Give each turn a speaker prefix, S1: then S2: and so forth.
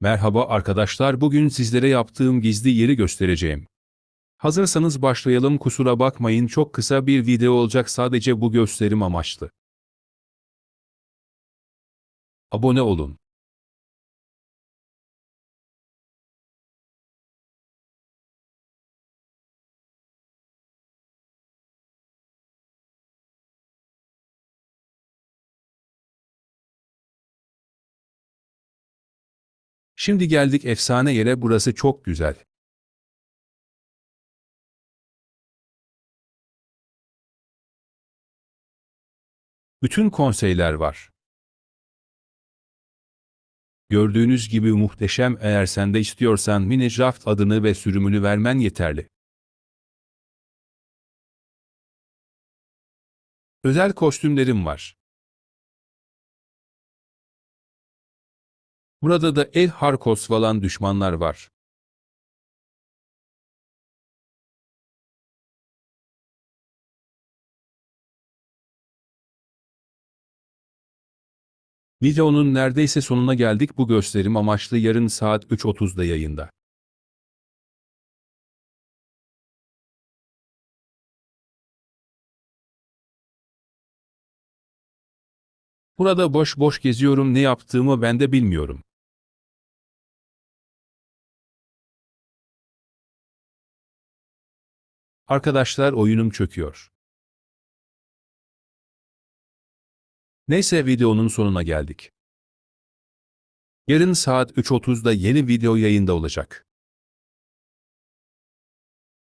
S1: Merhaba arkadaşlar bugün sizlere yaptığım gizli yeri göstereceğim. Hazırsanız başlayalım kusura bakmayın çok kısa bir video olacak sadece bu gösterim amaçlı. Abone olun. Şimdi geldik efsane yere burası çok güzel. Bütün konseyler var. Gördüğünüz gibi muhteşem eğer sen de istiyorsan Minecraft adını ve sürümünü vermen yeterli. Özel kostümlerim var. Burada da El Harkos falan düşmanlar var. Videonun neredeyse sonuna geldik bu gösterim amaçlı yarın saat 3.30'da yayında. Burada boş boş geziyorum ne yaptığımı ben de bilmiyorum. Arkadaşlar oyunum çöküyor. Neyse videonun sonuna geldik. Yarın saat 3.30'da yeni video yayında olacak.